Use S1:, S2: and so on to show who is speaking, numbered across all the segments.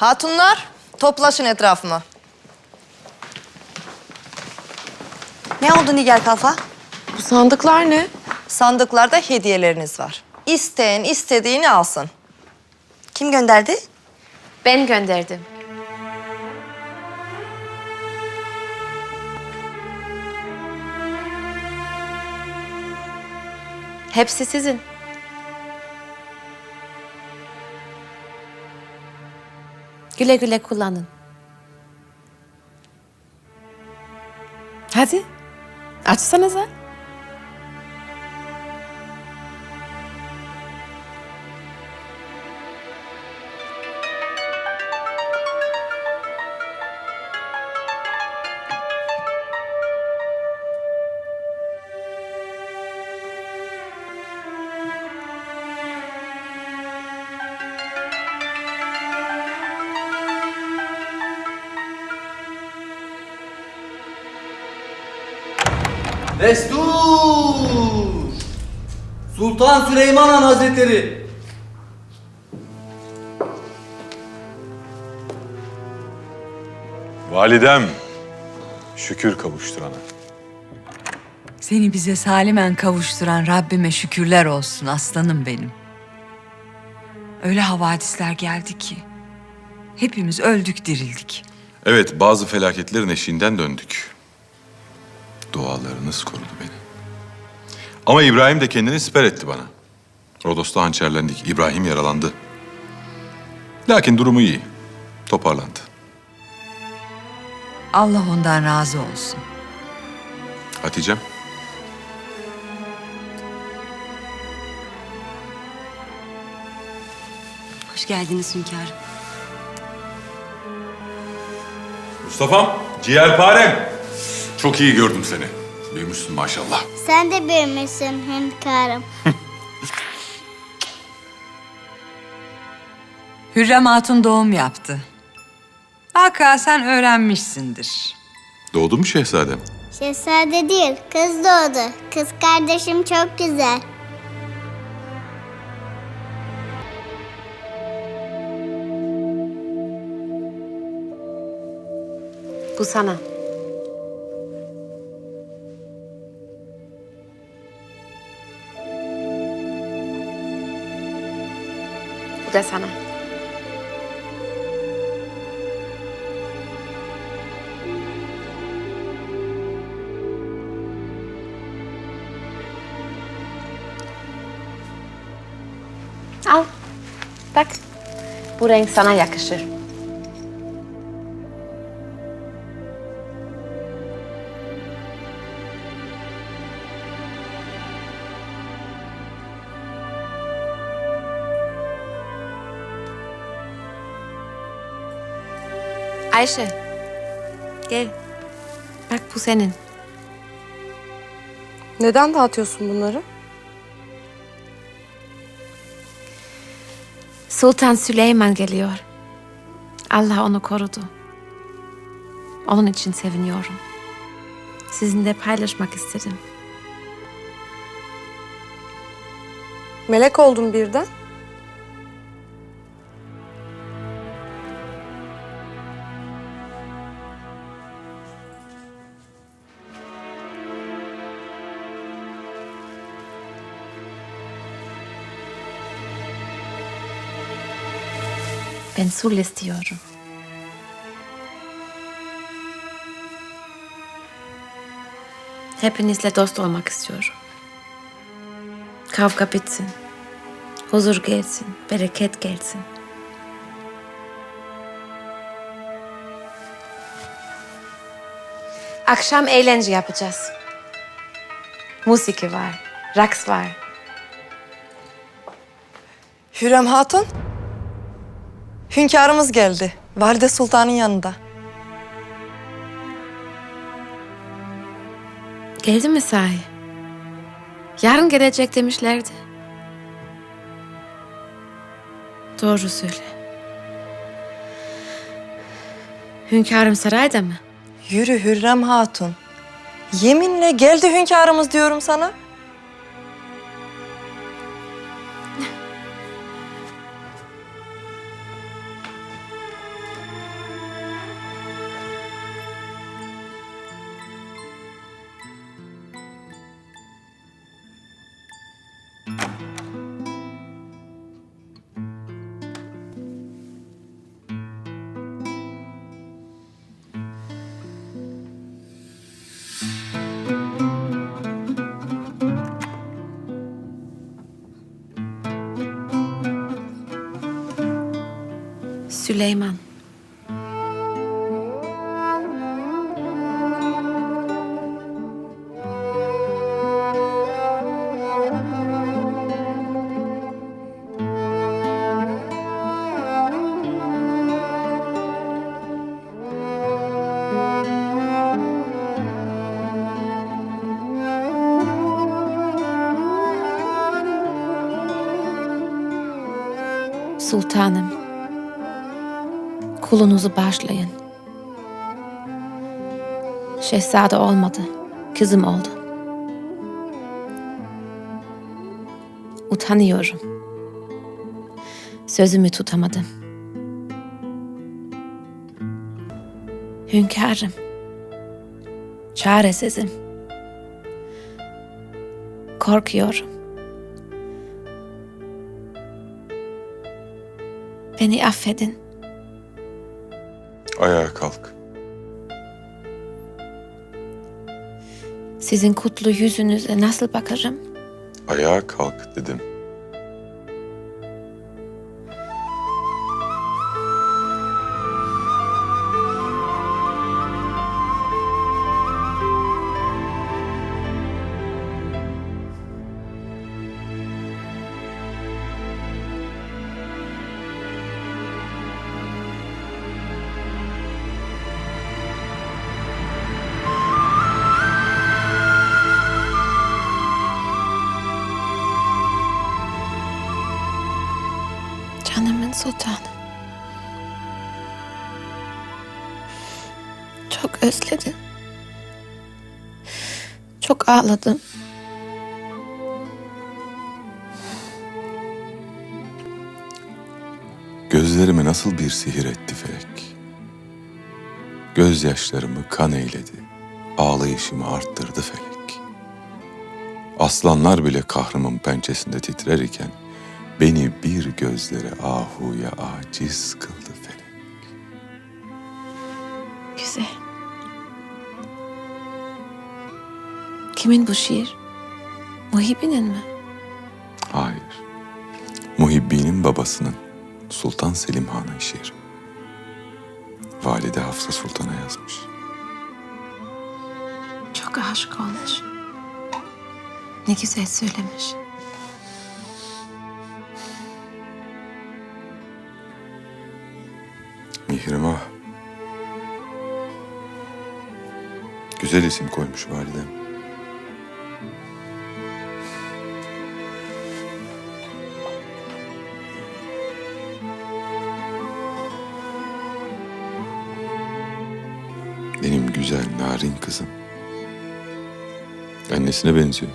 S1: Hatunlar toplaşın etrafıma.
S2: Ne oldu Nigar Kalfa?
S3: Bu sandıklar ne?
S1: Sandıklarda hediyeleriniz var. İsteyen istediğini alsın.
S2: Kim gönderdi?
S3: Ben gönderdim. Hepsi sizin. Güle güle kullanın. Hadi. Açsanıza.
S4: Destur! Sultan Süleyman Han Hazretleri.
S5: Validem, şükür kavuşturana.
S6: Seni bize salimen kavuşturan Rabbime şükürler olsun aslanım benim. Öyle havadisler geldi ki hepimiz öldük dirildik.
S5: Evet, bazı felaketlerin eşiğinden döndük. Dualarınız korudu beni. Ama İbrahim de kendini siper etti bana. Rodos'ta hançerlendik. İbrahim yaralandı. Lakin durumu iyi. Toparlandı.
S6: Allah ondan razı olsun.
S5: Hatice'm,
S2: Hoş geldiniz hünkârım.
S5: Mustafa'm, ciğerparem. Çok iyi gördüm seni. Büyümüşsün maşallah.
S7: Sen de büyümüşsün hünkârım.
S6: Hürrem Hatun doğum yaptı. Haka sen öğrenmişsindir.
S5: Doğdu mu şehzadem?
S7: Şehzade değil, kız doğdu. Kız kardeşim çok güzel.
S3: Bu sana. Bu sana. Al. Bak. Bu renk sana yakışır. Ayşe. Gel. Bak bu senin.
S8: Neden dağıtıyorsun bunları?
S3: Sultan Süleyman geliyor. Allah onu korudu. Onun için seviniyorum. Sizinle paylaşmak istedim.
S8: Melek oldun birden.
S3: Ben sul istiyorum. Hepinizle dost olmak istiyorum. Kavga bitsin. Huzur gelsin, bereket gelsin. Akşam eğlence yapacağız. Musiki var, raks var.
S1: Hürrem Hatun. Hünkârımız geldi. Valide Sultan'ın yanında.
S3: Geldi mi sahi? Yarın gelecek demişlerdi. Doğru söyle. Hünkârım sarayda mı?
S1: Yürü Hürrem Hatun. Yeminle geldi hünkârımız diyorum sana.
S3: Süleyman. Sultanım. Kulunuzu bağışlayın. Şehzade olmadı. Kızım oldu. Utanıyorum. Sözümü tutamadım. Hünkârım. Çaresizim. Korkuyorum. Beni affedin.
S5: Ayağa kalk.
S3: Sizin kutlu yüzünüze nasıl bakarım?
S5: Ayağa kalk dedim.
S3: Sultanı. Çok özledim. Çok ağladım.
S5: Gözlerime nasıl bir sihir etti felek. Gözyaşlarımı kan eyledi. Ağlayışımı arttırdı felek. Aslanlar bile kahrımın pençesinde titrer iken beni bir gözlere ahuya aciz kıldı felek.
S3: Güzel. Kimin bu şiir? Muhibi'nin mi?
S5: Hayır. Muhibbi'nin babasının Sultan Selim Han'ın şiiri. Valide Hafsa Sultan'a yazmış.
S3: Çok aşık olmuş. Ne güzel söylemiş.
S5: Güzel isim koymuş validem. Benim güzel narin kızım. Annesine benziyor.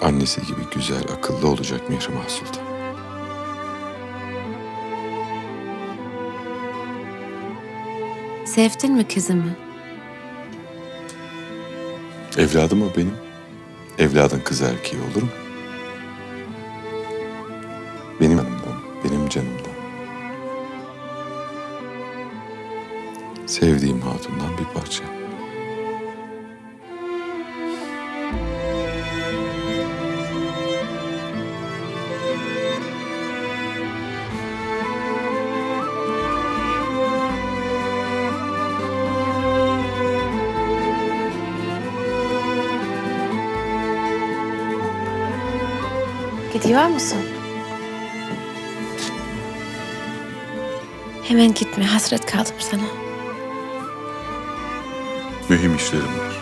S5: Annesi gibi güzel, akıllı olacak Mihrimah Sultan.
S3: Sevdin mi kızımı?
S5: Evladım o benim. Evladın kız erkeği olur mu? Benim yanımdan, benim canımdan. Sevdiğim hatundan bir parça.
S3: Gidiyor musun? Hemen gitme. Hasret kaldım sana.
S5: Mühim işlerim var.